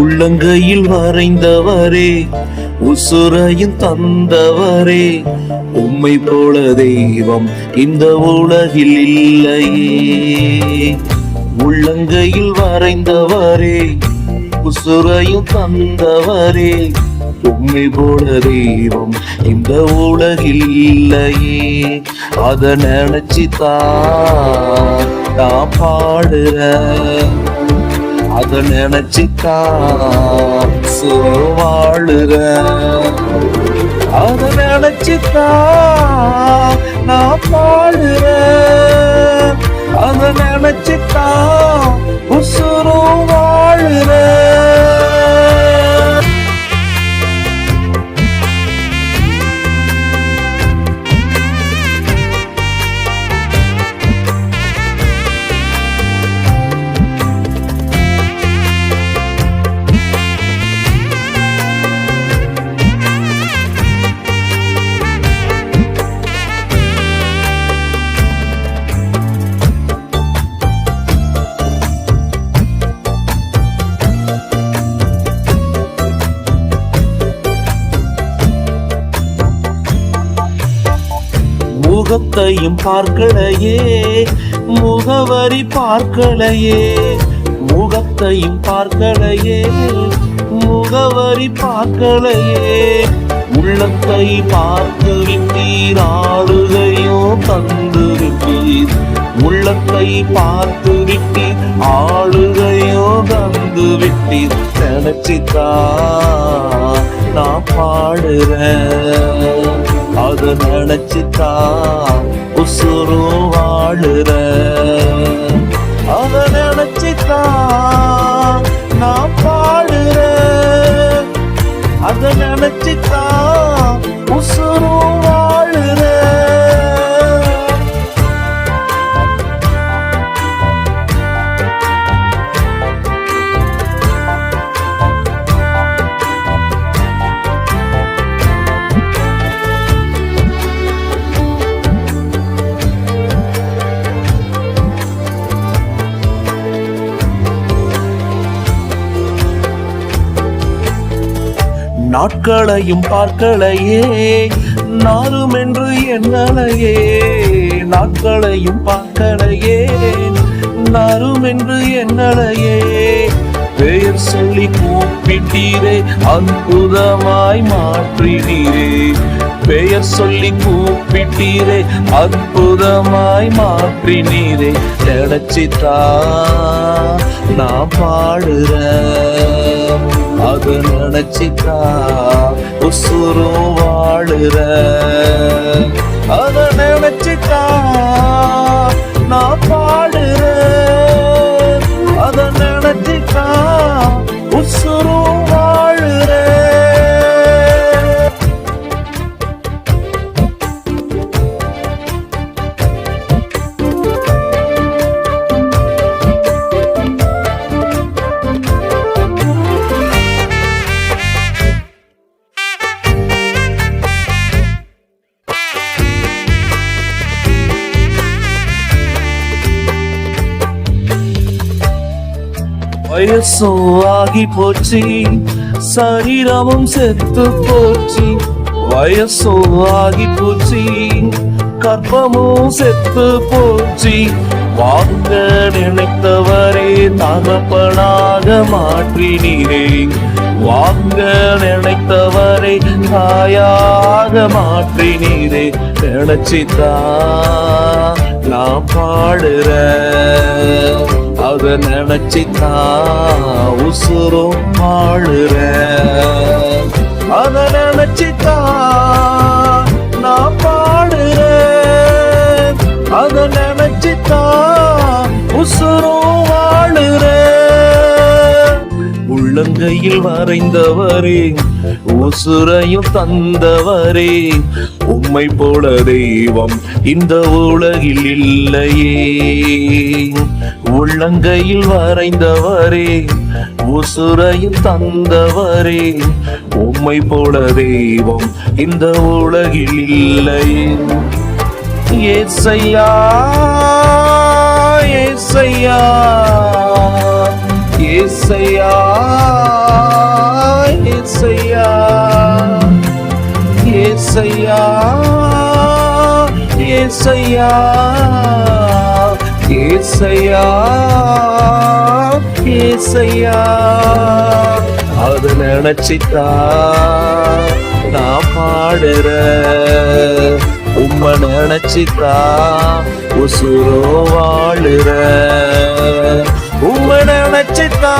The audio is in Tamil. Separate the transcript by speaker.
Speaker 1: உள்ளங்கையில் வரைந்தவரே உசுரையும் தந்தவரே. உம்மை போல தெய்வம் இந்த உலகில் இல்லையே. உள்ளங்கையில் வரைந்தவரே உசுரையும் தந்தவரே. உம்மை போல தெய்வம் இந்த உலகில் இல்லையே. அத நினைச்சுதான் நான் பாடுற அத நினைச்சுதான் வாழுற. அத நினைச்சுதான் நான் பாடுற அத நினைச்சுதான் முகத்தையும் பார்க்கலையே முகவரி பார்க்கலையே முகத்தையும் பார்க்கலையே முகவரி பார்க்கலையே. உள்ளத்தை பார்த்து விட்டீர் ஆளுகையோ தந்து விட்டீர் உள்ளத்தை பார்த்து விட்டீர் ஆளுகையோ தந்து விட்டீர் நினைச்சித்தா நான் பாடுறேன். அத நினைச்சுதான் உசுரும் வாழுற. அத நினைச்சுதான் நான் நாட்களையும் பார்க்கலையே நாரும் என்று எண்ணலையே நாட்களையும் பார்க்கலையே நாரும் என்று எண்ணலையே பெயர் சொல்லி கூப்பிட்டீரே அற்புதமாய் மாற்றினீரே. பெயர் சொல்லி கூப்பிட்டீரே அற்புதமாய் மாற்றினீரே. நினைச்சித்தா நான் பாடுறேன். அது நினைச்சித்தா உசுரும் வாழுற. அத நினைச்சித்தா வயசும் ஆகி போச்சு. சரீரமும் செத்து போச்சு. வயசும் ஆகி போச்சு. கர்ப்பமும் செத்து போச்சு. வாங்க நினைத்தவரே தகப்பனாக மாற்றினீரே. வாங்க நினைத்தவரை தாயாக மாற்றினீரே. நினைச்சித்தா நான் பாடுற அத நினைச்சித்தா உசுரும் வாழுற அத நினைச்சித்தா உள்ளங்கையில் வரைந்தவரே உசுரையும் தந்தவரே. உம்மை போல தெய்வம் இந்த உலகில் இல்லையே. உள்ளங்கையில் வரைந்தவரே உசுரையும் தந்தவரே. உம்மை போல தெய்வம் இந்த உலகில் இல்லையே. ஏசையா ஏசையா ஏசையா ஏசையா அது நினைச்சிட்டா நான் பாடுற உம்ம நினைச்சிட்டா உசுரோ வாழுற. உம்ம நினைச்சிட்டா